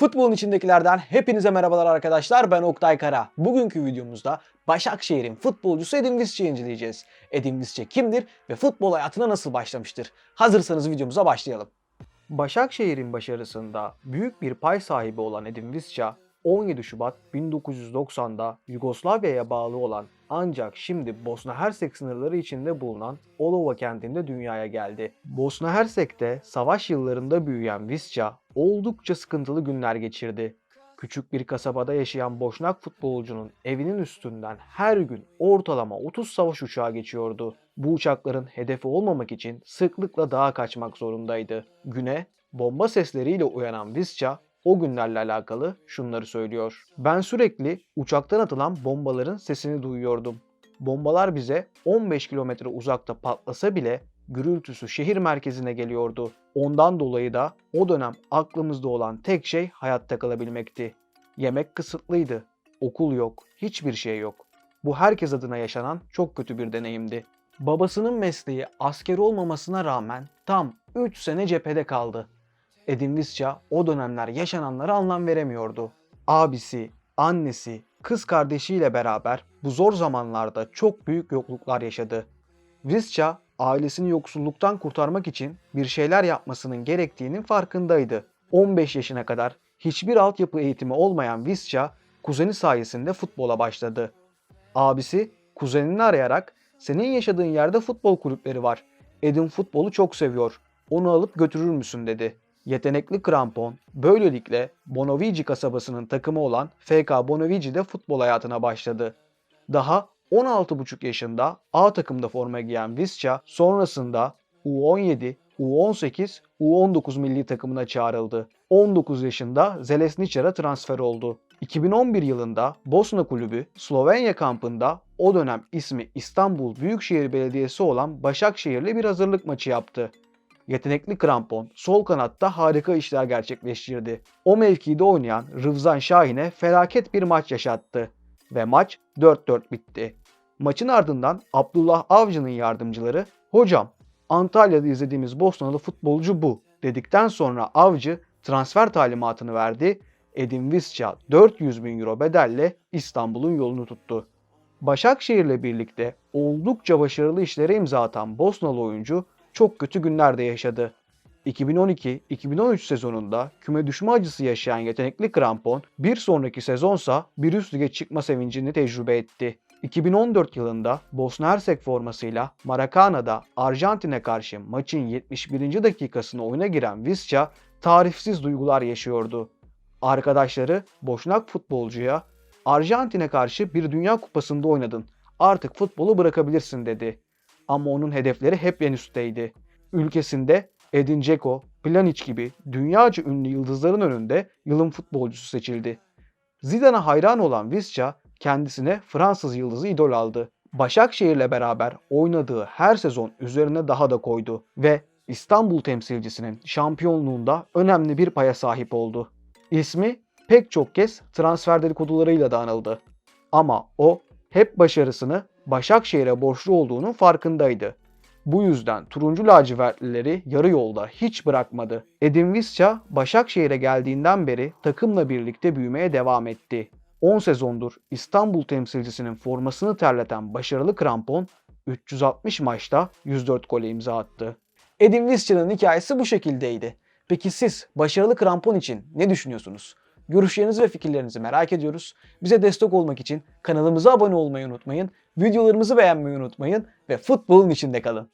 Futbolun içindekilerden hepinize merhabalar arkadaşlar. Ben Oktay Kara. Bugünkü videomuzda Başakşehir'in futbolcusu Edin Visca'yı inceleyeceğiz. Edin Visca kimdir ve futbol hayatına nasıl başlamıştır? Hazırsanız videomuza başlayalım. Başakşehir'in başarısında büyük bir pay sahibi olan Edin Visca, 17 Şubat 1990'da Yugoslavya'ya bağlı olan ancak şimdi Bosna Hersek sınırları içinde bulunan Olova kentinde dünyaya geldi. Bosna Hersek'te savaş yıllarında büyüyen Visca oldukça sıkıntılı günler geçirdi. Küçük bir kasabada yaşayan Boşnak futbolcunun evinin üstünden her gün ortalama 30 savaş uçağı geçiyordu. Bu uçakların hedefi olmamak için sıklıkla dağa kaçmak zorundaydı. Güne bomba sesleriyle uyanan Visca o günlerle alakalı şunları söylüyor. Ben sürekli uçaktan atılan bombaların sesini duyuyordum. Bombalar bize 15 kilometre uzakta patlasa bile gürültüsü şehir merkezine geliyordu. Ondan dolayı da o dönem aklımızda olan tek şey hayatta kalabilmekti. Yemek kısıtlıydı. Okul yok, hiçbir şey yok. Bu herkes adına yaşanan çok kötü bir deneyimdi. Babasının mesleği asker olmamasına rağmen tam 3 sene cephede kaldı. Edin Visca o dönemler yaşananlara anlam veremiyordu. Abisi, annesi, kız kardeşiyle beraber bu zor zamanlarda çok büyük yokluklar yaşadı. Visca ailesini yoksulluktan kurtarmak için bir şeyler yapmasının gerektiğinin farkındaydı. 15 yaşına kadar hiçbir altyapı eğitimi olmayan Visca kuzeni sayesinde futbola başladı. Abisi kuzenini arayarak senin yaşadığın yerde futbol kulüpleri var. Edin futbolu çok seviyor. Onu alıp götürür müsün dedi. Yetenekli krampon böylelikle Bonovici kasabasının takımı olan FK Bonovici'de futbol hayatına başladı. Daha 16,5 yaşında A takımda forma giyen Visca sonrasında U17, U18, U19 milli takımına çağrıldı. 19 yaşında Zelesničar'a transfer oldu. 2011 yılında Bosna kulübü Slovenya kampında o dönem ismi İstanbul Büyükşehir Belediyesi olan Başakşehir'le bir hazırlık maçı yaptı. Yetenekli krampon sol kanatta harika işler gerçekleştirdi. O mevkide oynayan Rıfzan Şahin'e felaket bir maç yaşattı ve maç 4-4 bitti. Maçın ardından Abdullah Avcı'nın yardımcıları "Hocam, Antalya'da izlediğimiz Bosnalı futbolcu bu." dedikten sonra Avcı transfer talimatını verdi. Edin Visca 400 bin euro bedelle İstanbul'un yolunu tuttu. Başakşehir'le birlikte oldukça başarılı işlere imza atan Bosnalı oyuncu çok kötü günlerde yaşadı. 2012-2013 sezonunda küme düşme acısı yaşayan yetenekli krampon bir sonraki sezonsa bir üst lige çıkma sevincini tecrübe etti. 2014 yılında Bosna Hersek formasıyla Maracana'da Arjantin'e karşı maçın 71. dakikasına oyuna giren Visca tarifsiz duygular yaşıyordu. Arkadaşları Boşnak futbolcuya Arjantin'e karşı bir dünya kupasında oynadın artık futbolu bırakabilirsin dedi. Ama onun hedefleri hep en üstteydi. Ülkesinde Edin Dzeko, Pjanic gibi dünyaca ünlü yıldızların önünde yılın futbolcusu seçildi. Zidane'a hayran olan Visca kendisine Fransız yıldızı idol aldı. Başakşehir'le beraber oynadığı her sezon üzerine daha da koydu ve İstanbul temsilcisinin şampiyonluğunda önemli bir paya sahip oldu. İsmi pek çok kez transfer dedikodularıyla da anıldı. Ama o hep başarısını Başakşehir'e borçlu olduğunun farkındaydı. Bu yüzden turuncu lacivertlileri yarı yolda hiç bırakmadı. Edin Visca Başakşehir'e geldiğinden beri takımla birlikte büyümeye devam etti. 10 sezondur İstanbul temsilcisinin formasını terleten başarılı krampon 360 maçta 104 gole imza attı. Edin Visca'nın hikayesi bu şekildeydi. Peki siz başarılı krampon için ne düşünüyorsunuz? Görüşlerinizi ve fikirlerinizi merak ediyoruz. Bize destek olmak için kanalımıza abone olmayı unutmayın, videolarımızı beğenmeyi unutmayın ve futbolun içinde kalın.